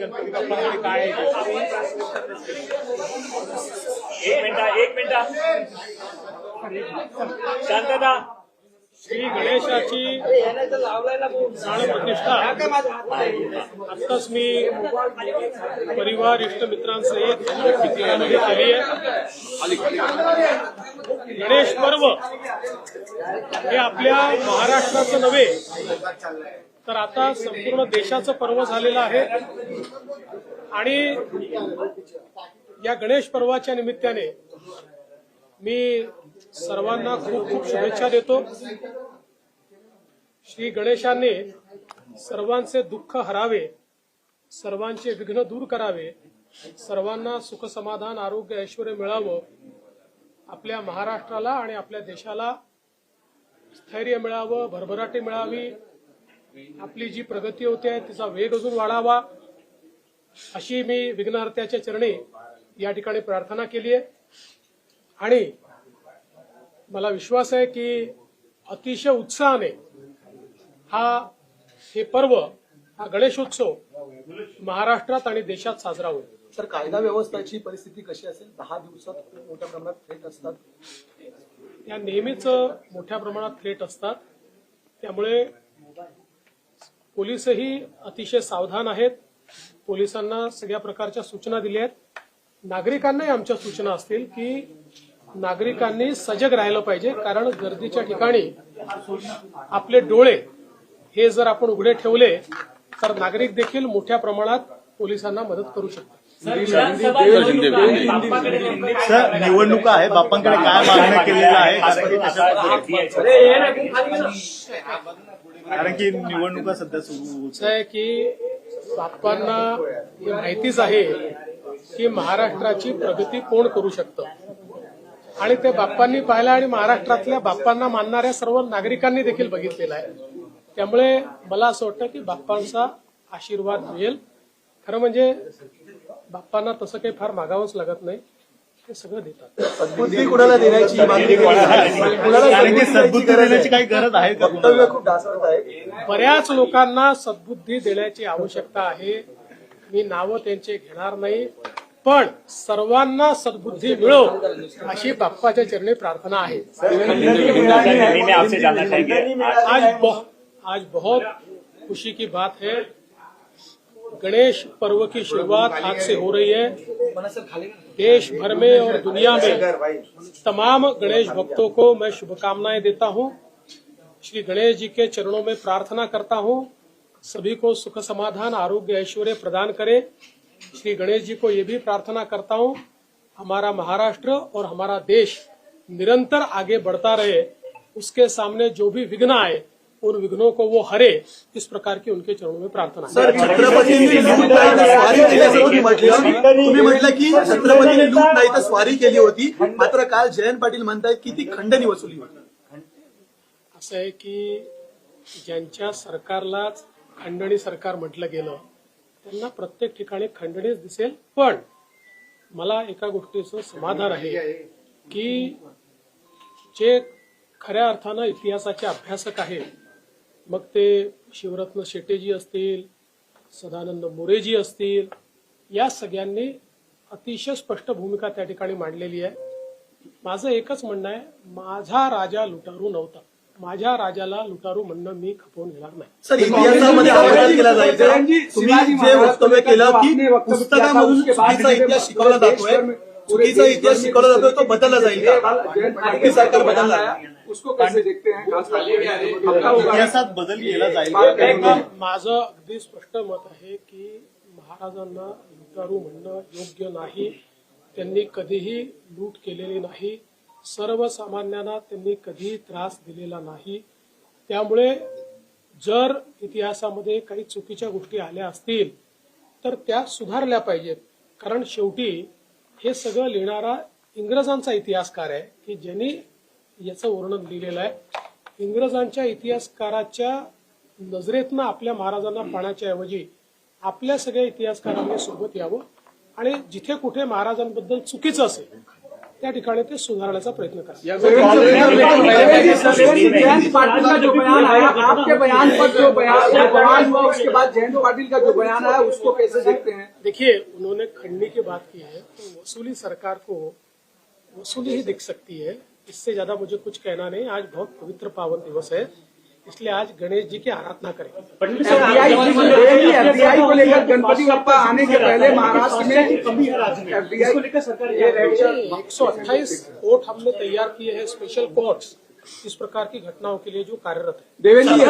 गणपती बाप्पांकडे काय एक मिनिट एक मिनिट. शांतता. श्री गणेशाची प्राणप्रतिष्ठा आत्ताच मी परिवार इष्टमित्रांसहित केली आहे. गणेश पर्व हे आपल्या महाराष्ट्राचं नव्हे तर आता संपूर्ण देशाचं पर्व झालेलं आहे. आणि या गणेश पर्वाच्या निमित्ताने मी सर्वांना खूप खूप शुभेच्छा देतो. श्री गणेशांनी सर्वांचे दुःख हरावे सर्वांचे विघ्न दूर करावे सर्वांना सुख समाधान आरोग्य ऐश्वर मिळावं आपल्या महाराष्ट्राला आणि आपल्या देशाला स्थैर्य मिळावं भरभराटी मिळावी. आपली जी प्रगती होते आहे तिचा वेग अजून वाढावा अशी मी विघ्नहर्त्याच्या चरणी या ठिकाणी प्रार्थना केली आहे. आणि मला विश्वास आहे की अतिशय उत्साहाने हा हे पर्व हा गणेशोत्सव महाराष्ट्रात आणि देशात साजरा होईल. तर कायदा व्यवस्थेची परिस्थिती कशी असेल? दहा दिवसात मोठ्या प्रमाणात थेट असतात? या नेहमीच मोठ्या प्रमाणात थ्रेट असतात. त्यामुळे पोलीसही अतिशय सावधान आहेत. पोलिसांना सगळ्या प्रकारच्या सूचना दिल्या आहेत. नागरिकांनाही आमच्या सूचना असतील की नागरिकांनी सजग राहिलं पाहिजे कारण गर्दीच्या ठिकाणी आपले डोळे हे जर आपण उघडे ठेवले तर नागरिक देखील मोठ्या प्रमाणात पोलिसांना मदत करू शकतात. सर निवडणुका आहे? बाप्पांकडे काय मागणं केलेलं आहे? कारण की. कारण निवडणुका सध्या सुरू आहे की बाप्पांना हे माहितीच आहे की महाराष्ट्राची प्रगती कोण करू शकतं? आणि ते बाप्पांनी पाहिलं आणि महाराष्ट्रातल्या बाप्पांना मानणाऱ्या सर्व नागरिकांनी देखील बघितलेलं आहे. त्यामुळे मला असं वाटतं की बाप्पांचा आशीर्वाद मिळेल. खरं म्हणजे बाप्पांना तसं काही फार मागावंच लागत नाही ते सगळं देतात सद्बुद्धी कुणाला देण्याची मागणी केली जाते. कुणाला कारण की सद्बुद्धी सद्बुद्धी द्यायची गरज देण्याची आहे. काही गरज आहे का वक्तव्य खूप ढासळत आहे बऱ्याच लोकांना सद्बुद्धी देण्याची आवश्यकता आहे मी नावं त्यांचे घेणार नाही पण सर्वांना सद्बुद्धी मिळो अशी बाप्पाच्या चरणी प्रार्थना आहे हिंदी में आपसे जानना चाहेंगे आज बहु- आज बहुत खुशी की बात है गणेश पर्व की शुरुआत आज से हो रही है। देश भर में और दुनिया में तमाम गणेश भक्तों को मैं शुभकामनाएँ देता हूँ। श्री गणेश जी के चरणों में प्रार्थना करता हूँ। सभी को सुख समाधान, आरोग्य, ऐश्वर्य प्रदान करे। श्री गणेश जी को ये भी प्रार्थना करता हूँ, हमारा महाराष्ट्र और हमारा देश निरंतर आगे बढ़ता रहे। उसके सामने जो भी विघ्न आए उन विघ्नों को वो हरे इस प्रकार की उनके चरणों में प्रार्थना है। सर छत्रपतींनी लूट नाही तर स्वारी तुम्ही म्हटलं तुम्ही म्हटलं की छत्रपतींनी लूट नाही तर स्वारी केली होती। मात्र काल जयंत पाटील म्हणतायत की ती खंडणी वसुली होती। असं आहे की ज्यांच्या सरकारलाच खंडणी सरकार म्हटलं गेलं त्यांना प्रत्येक ठिकाणी खंडणीच दिसेल. पण मला एका गोष्टीचं समाधान आहे की जे खऱ्या अर्थानं इतिहासाचे अभ्यासक आहेत मग ते शिवरत्न शेटेजी असतील सदानंद मोरेजी असतील या सगळ्यांनी अतिशय स्पष्ट भूमिका त्या ठिकाणी मांडलेली आहे माझं एकच म्हणणं आहे माझा राजा लुटारू नव्हता माझ्या राजाला लुटारू म्हणणं मी खपवून घेणार नाही सर इतिहासामध्ये केला जाईल का? तुम्ही जे वक्तव्य केलं की पुस्तकामधून चुकीचा इतिहास शिकवला जातोय चुकीचा इतिहास शिकवला जातोय तो बदलला जाईल का सरकार बदलणार? उसको कैसे देखते हैं? इतिहासात बदल केला जाईल. माझं माझं अगदी स्पष्ट मत आहे की महाराजांना लुटारू म्हणणं योग्य नाही. त्यांनी कधीही लूट केलेली नाही. सर्वसामान्यांना त्यांनी कधीही त्रास दिलेला नाही. त्यामुळे जर इतिहासामध्ये काही चुकीच्या गोष्टी आल्या असतील तर त्या सुधारल्या पाहिजेत. कारण शेवटी हे सगळं लिहिणारा इंग्रजांचा इतिहासकार आहे की ज्यांनी याचं वर्णन लिहिलेलं आहे. इंग्रजांच्या इतिहासकाराच्या नजरेतनं आपल्या महाराजांना पाहण्याच्या ऐवजी आपल्या सगळ्या इतिहासकारांनी सोबत यावं आणि जिथे कुठे महाराजांबद्दल चुकीचं असेल त्या ठिकाणी ते सुधारण्याचा प्रयत्न करा. जयंत पाटिल का जो बयान आया आपके बयान पर जो बयान जो बयान हुआ उसके बाद जयंत पाटिल का जो बयान आया उसको कैसे देखते हैं? देखिए उन्होंने खंडनी की बात की है तो वसूली सरकार को वसूली ही दिख सकती है इससे ज़्यादा मुझे कुछ कहना नहीं आज बहुत पवित्र पावन दिवस है इसलिए आज गणेश जी की आराधना करें एफडीआई को लेकर गणपति बप्पा आने के पहले महाराष्ट्र में एक सौ अट्ठाईस कोर्ट हमने तैयार किए हैं स्पेशल कोर्ट्स इस प्रकार की घटनाओं के लिए जो कार्यरत है देवेंद्र जी